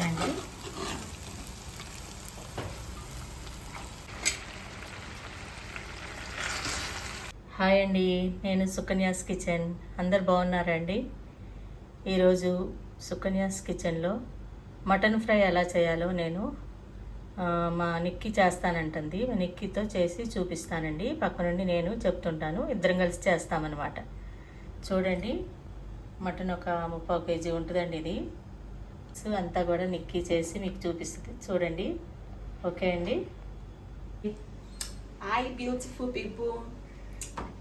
అండి. హాయ్ అండి నేను సుకన్యాస్ కిచెన్. అందరు బాగున్నారండి ఈరోజు సుకన్యాస్ కిచెన్లో మటన్ ఫ్రై ఎలా చేయాలో నేను మా నిక్కి చేస్తానంటుంది. నిక్కితో చేసి చూపిస్తానండి. పక్క నుండి నేను చెప్తుంటాను. ఇద్దరం కలిసి చేస్తామన్నమాట. చూడండి మటన్ ఒక ముప్పై కేజీ ఉంటుందండి ఇది. సో అంతా కూడా నిక్కి చేసి మీకు చూపిస్తుంది చూడండి ఓకే అండి Hi, beautiful people.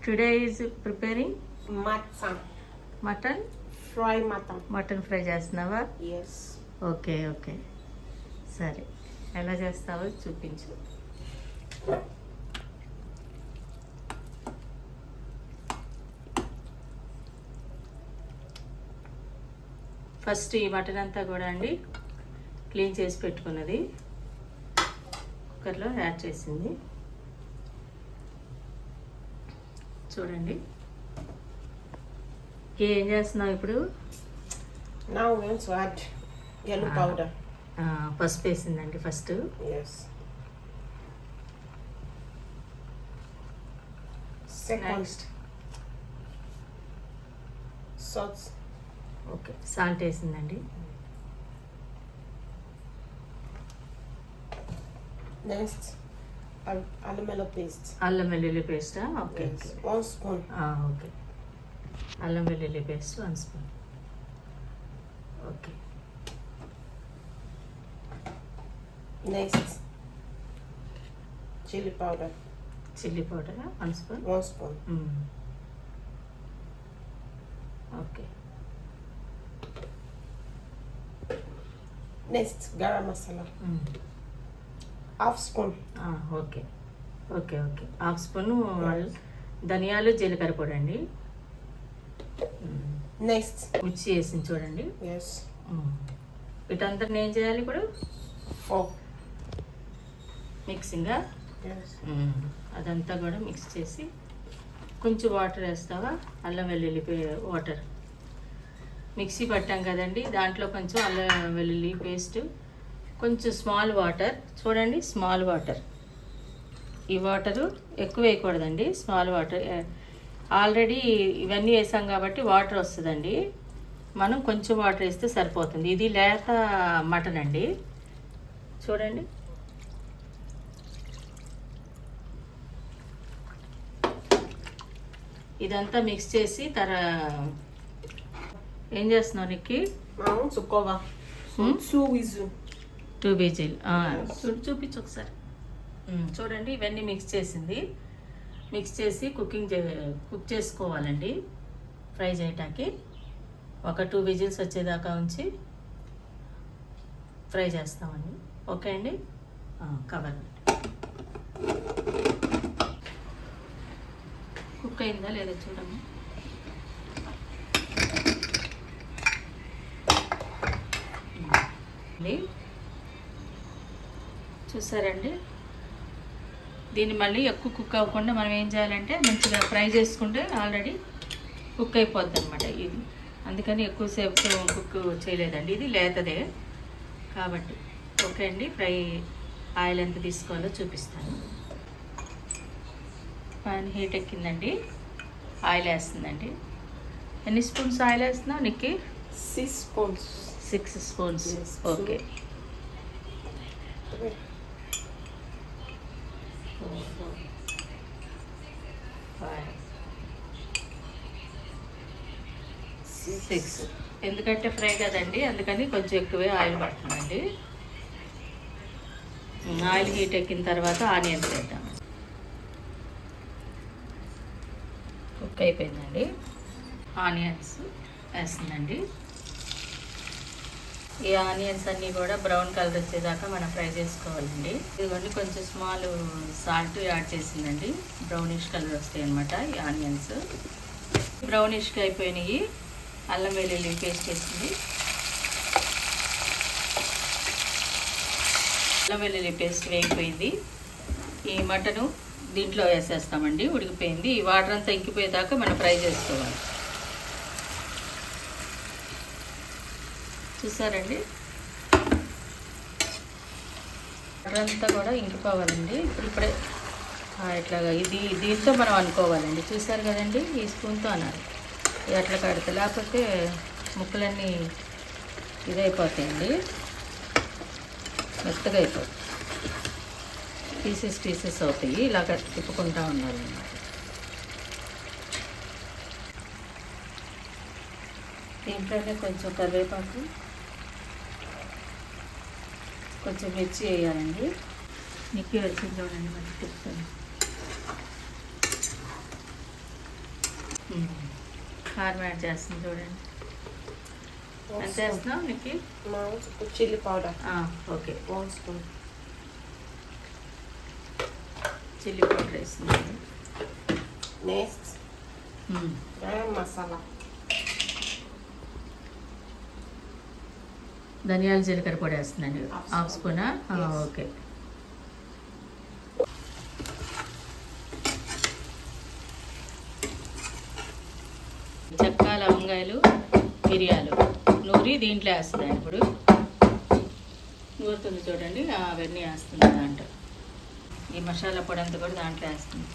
Today is preparing Matan. Mutton Fry matan. Mutton fry చేస్తున్నావా Yes. ఓకే ఓకే సరే ఎలా చేస్తావో చూపించు ఫస్ట్ ఈ మటన్ అంతా కూడా అండి క్లీన్ చేసి పెట్టుకున్నది. కుక్కర్లో యాడ్ చేసింది. చూడండి. ఏం చేస్తున్నావు ఇప్పుడు. ఆ, పసుపు వేసిందండి first. Next salt. Okay. Salt వేసిందండి. Al- aluminum paste. అల్లం వెల్లుల్లి పేస్టా? Okay spoon. ఆ, ఓకే. అల్లం వెల్లుల్లి paste one spoon okay. Next, chili powder. Chili powder one spoon One spoon. Okay. Masala. Hmm. Half spoon. ఆ, okay okay okay half spoon. ధనియాలు జీలకర్ర పొడి అండి మ్మ్. Next, మిర్చి వేసింది చూడండి yes, మ్మ్. వీటంతా ఏం చేయాలి ఇప్పుడు. మిక్సింగా Yes. మ్మ్. అదంతా కూడా మిక్స్ చేసి కొంచెం వాటర్ వేస్తావా అల్లం వెల్లుల్లి వాటర్ మిక్సీ పట్టాం కదండి. దాంట్లో కొంచెం అల్లం వెల్లుల్లి పేస్ట్ కొంచెం స్మాల్ వాటర్ చూడండి స్మాల్ వాటర్ ఈ వాటరు ఎక్కువ వేయకూడదండి స్మాల్ వాటర్ ఆల్రెడీ ఇవన్నీ వేసాం కాబట్టి వాటర్ వస్తుందండి. మనం కొంచెం వాటర్ వేస్తే సరిపోతుంది. ఇది లేత మటన్ అండి. చూడండి. ఇదంతా మిక్స్ చేసి తర ఏం చేస్తున్నావు నీకు whistle. టూ బీజీలు చూపించు ఒకసారి. చూడండి ఇవన్నీ మిక్స్ చేసింది. మిక్స్ చేసి కుకింగ్ చే కుక్ చేసుకోవాలండి ఫ్రై చేయటానికి. ఒక టూ విజిల్స్ వచ్చేదాకా ఉంచి ఫ్రై చేస్తామండి. ఓకే అండి? కవర్ కుక్ అయిందా లేదా చూడమ్మా? అండి చూసారండి? దీన్ని మళ్ళీ ఎక్కువ కుక్ అవ్వకుండా మనం ఏం చేయాలంటే మంచిగా ఫ్రై చేసుకుంటే ఆల్రెడీ కుక్ అయిపోద్ది అనమాట ఇది. అందుకని ఎక్కువసేపు కుక్ చేయలేదండి. ఇది లేతదే. కాబట్టి ఓకే అండి ఫ్రై ఆయిల్ ఎంత తీసుకోవాలో చూపిస్తాను. పాన్ హీట్ ఎక్కిందండి. ఆయిల్ వేస్తుందండి. ఎన్ని స్పూన్స్ ఆయిల్ వేస్తున్నావు నీకు six spoons. Six spoons. Okay. Six ఎందుకంటే ఫ్రై కదండి అందుకని కొంచెం ఎక్కువే ఆయిల్ పడుతుందండి ఉమ్, ఆయిల్ హీట్ ఎక్కిన తర్వాత ఆనియన్స్ వేద్దాం. కుక్ అయిపోయిందండి. ఆనియన్స్ వేస్తుందండి ఈ ఆనియన్స్ అన్నీ కూడా బ్రౌన్ కలర్ వచ్చేదాకా మనం ఫ్రై చేసుకోవాలండి. ఇదిగోండి కొంచెం స్మాల్ సాల్ట్ యాడ్ చేసిందండి. బ్రౌనిష్ కలర్ వస్తాయి అనమాట ఈ ఆనియన్స్. బ్రౌనిష్గా అయిపోయినాయి. అల్లం వెల్లుల్లి పేస్ట్ వేసింది. అల్లం వెల్లుల్లి పేస్ట్ వేగిపోయింది. ఈ మటను దీంట్లో వేసేస్తామండి ఉడికిపోయింది. ఈ వాటర్ అంతా ఇంకిపోయేదాకా మనం ఫ్రై చేసుకోవాలి. చూసారండి? వాటర్ అంతా కూడా ఇంకిపోవాలండి. ఇప్పుడు ఇప్పుడే ఇట్లాగా ఇది దీంతో మనం అనుకోవాలండి. చూసారు కదండి? ఈ స్పూన్తో అనాలి. ఇది అట్లా కడితే లేకపోతే ముక్కలన్నీ ఇదైపోతాయండి. మెత్తగా అయిపోతుంది పీసెస్ పీసెస్ అవుతాయి. ఇలాగ తిప్పుకుంటా ఉండాలన్నమాట. దీంట్లోనే కొంచెం కరివేపాకు కొంచెం మిర్చి వేయాలండి నిక్కి వచ్చింది చూడండి మంచి తిప్పుతాను. కారం యాడ్ చేస్తుంది చూడండి ఎంత వేస్తున్నావు chili powder. ఆ, okay One spoon. Chili powder వేస్తుంది Next, మ్మ్. garam ధనియాల జీలకర్ర పొడి వేస్తుందండి హాఫ్. స్పూనా. ఓకే. చెక్క లవంగాయలు మిరియాలు. నూరి దీంట్లో వేస్తుందండి ఇప్పుడు. నూరుతుంది చూడండి అవన్నీ వేస్తుంది దాంట్లో. ఈ మసాలా పొడి అంతా కూడా దాంట్లో వేస్తుంది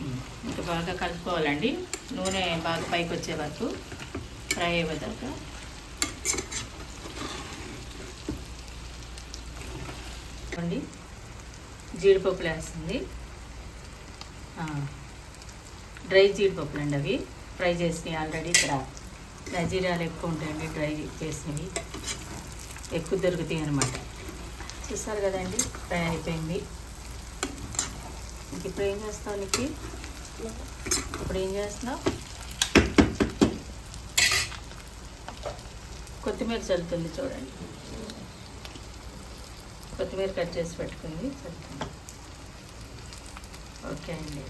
ఉమ్, ఇంకా బాగా కలుపుకోవాలండి. నూనె బాగా పైకి వచ్చే వరకు ఫ్రై అయ్యేదాకా అండి జీడిపప్పులు వేస్తుంది డ్రై జీడిపప్పులు అండి అవి. ఫ్రై చేసినవి ఆల్రెడీ ఇక్కడ నజీరాలు ఎక్కువ ఉంటాయండి డ్రై చేసినవి. ఎక్కువ దొరుకుతాయి అనమాట చూస్తారు కదండి ఫ్రై అయిపోయింది. ఇంక ఇప్పుడు ఏం చేస్తాం నీకు? ఇప్పుడు ఏం చేస్తున్నావు? కొత్తిమీర చల్లుతుంది చూడండి. కొత్తిమీర కట్ చేసి పెట్టుకుంది చల్లుతుంది. ఓకే అండి.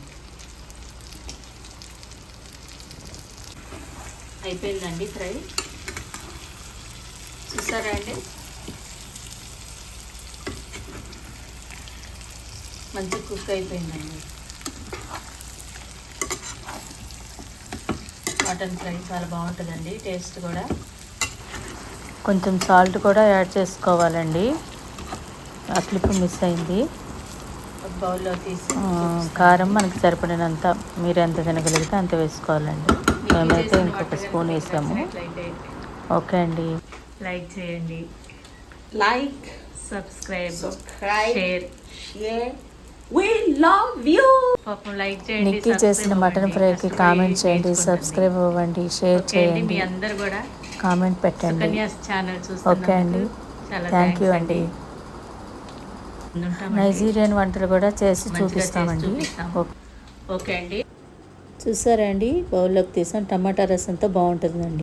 అయిపోయిందండి ఫ్రై? చూసారా అండి? మంచి కుక్ అయిపోయిందండి. మటన్ ఫ్రై చాలా బాగుంటుందండి టేస్ట్ కూడా. కొంచెం సాల్ట్ కూడా యాడ్ చేసుకోవాలండి. ఆ క్లిప్ మిస్ అయింది. బౌల్లో తీసి కారం మనకి సరిపడినంత మీరు ఎంత తినగలిగితే అంత వేసుకోవాలండి. మేమైతే ఇంకొక స్పూన్ వేసాము. ఓకే అండి. లైక్ చేయండి. Like, subscribe subscribe, share. Like చేయండి నిక్కీ చేసిన మటన్ ఫ్రైకి కామెంట్ చేయండి సబ్స్క్రైబ్ అవ్వండి షేర్ మీ చేయండి అందరు కూడా కామెంట్ పెట్టండి. ఓకే అండి. థ్యాంక్ యూ అండి. నైజీరియన్ వంటలు కూడా చేసి చూపిస్తామండి. చూపిస్తాము. ఓకే. ఓకే అండి. చూసారా అండి? బౌల్లోకి తీసాం. టమాటా రసంతో బాగుంటుందండి.